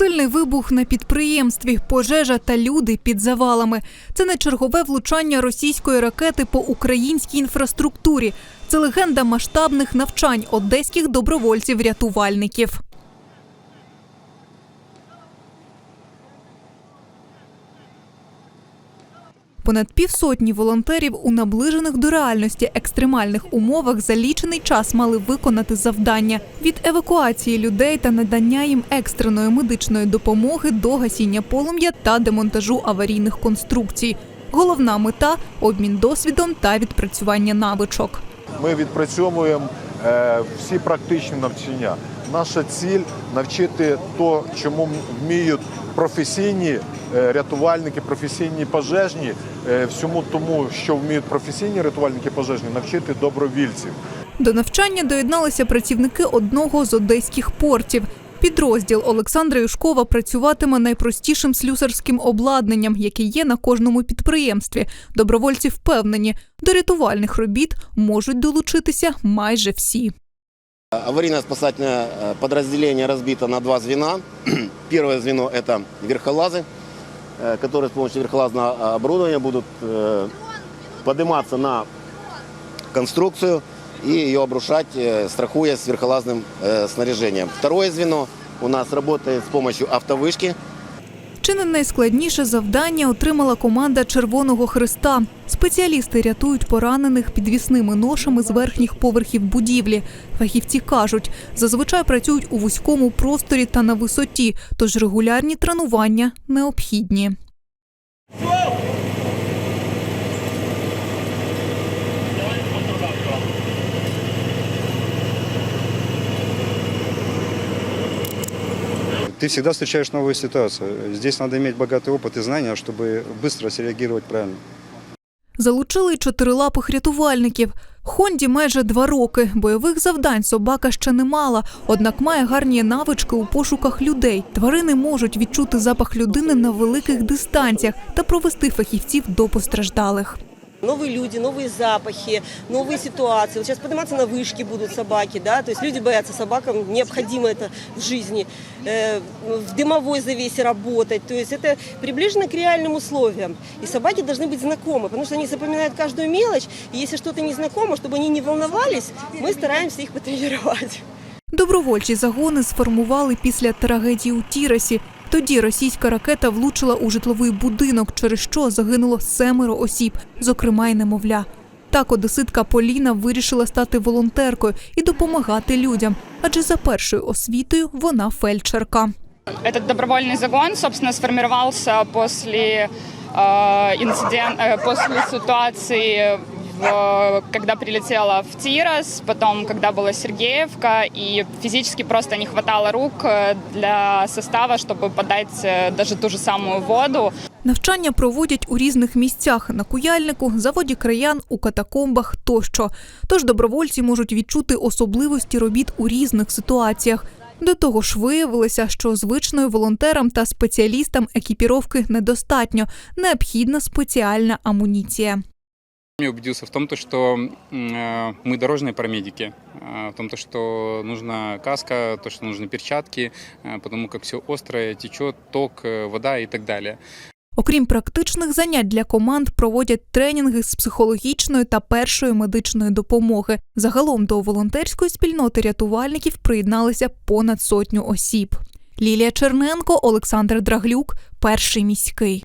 Сильний вибух на підприємстві, пожежа та люди під завалами. Це не чергове влучання російської ракети по українській інфраструктурі. Це легенда масштабних навчань одеських добровольців-рятувальників. Понад півсотні волонтерів у наближених до реальності екстремальних умовах за лічений час мали виконати завдання від евакуації людей та надання їм екстреної медичної допомоги до гасіння полум'я та демонтажу аварійних конструкцій. Головна мета обмін досвідом та відпрацювання навичок. Ми відпрацьовуємо е, всі практичні навчання. Наша ціль навчити то, чому вміють професійні рятувальники, професійні пожежні, е, всьому тому, що вміють професійні рятувальники пожежні, навчити добровільців. До навчання доєдналися працівники одного з одеських портів. Підрозділ Олександра Юшкова працюватиме найпростішим слюсарським обладнанням, яке є на кожному підприємстві. Добровольці впевнені, до рятувальних робіт можуть долучитися майже всі. Аварийно-спасательное э, подразделение разбито на два звена. Первое звено – это верхолазы, э, которые с помощью верхолазного оборудования будут э, подниматься на конструкцию и ее обрушать, э, страхуясь верхолазным э, снаряжением. Второе звено у нас работает с помощью автовышки. Чи не найскладніше завдання отримала команда Червоного Христа. Спеціалісти рятують поранених підвісними ношами з верхніх поверхів будівлі. Фахівці кажуть, зазвичай працюють у вузькому просторі та на висоті, тож регулярні тренування необхідні. Ты всегда встречаешь новую ситуацию. Здесь надо иметь богатый опыт и знания, чтобы быстро среагировать правильно. Залучили й чотирилапих рятувальників. Хонді майже два роки. Бойових завдань собака ще не мала, однак має гарні навички у пошуках людей. Тварини можуть відчути запах людини на великих дистанціях та провести фахівців до постраждалих. Новые люди, новые запахи, новые ситуации. Вот сейчас подниматься на вышки будут собаки, да, то есть люди боятся собакам, необходимо это в жизни. Э, в дымовой завесе работать, то есть это приближено к реальным условиям. И собаки должны быть знакомы, потому что они запоминают каждую мелочь, и если что-то не знакомо, чтобы они не волновались, мы стараемся их потренировать. Добровольчі загони сформували після трагедії у Тірасі. Тоді російська ракета влучила у житловий будинок, через що загинуло семеро осіб, зокрема й немовля. Так одеситка Поліна вирішила стати волонтеркою и допомагати людям, адже за першою освітою вона фельдшерка. Этот добровольный загон, собственно, сформировался после э, инциден- э, после ситуации, в- когда прилетела в Тирос, потом, когда была Сергеевка, и физически просто не хватало рук э, для состава, чтобы подать э, даже ту же самую воду. Навчання проводять у різних місцях на куяльнику, заводі краян, у катакомбах тощо. Тож добровольці можуть відчути особливості робіт у різних ситуаціях. До того ж, виявилося, що звичною волонтерам та спеціалістам екіпіровки недостатньо. Необхідна спеціальна амуніція. Я убедился в том, то, что м, э, мы дорожные парамедики, э, в том, то, что нужна каска, то, что нужны перчатки, э, потому как все острое, течет, ток, э, вода и так далее. Окрім практичних занять для команд, проводять тренінги з психологічної та першої медичної допомоги. Загалом до волонтерської спільноти рятувальників приєдналися понад сотню осіб. Лілія Черненко, Олександр Драглюк, перший міський.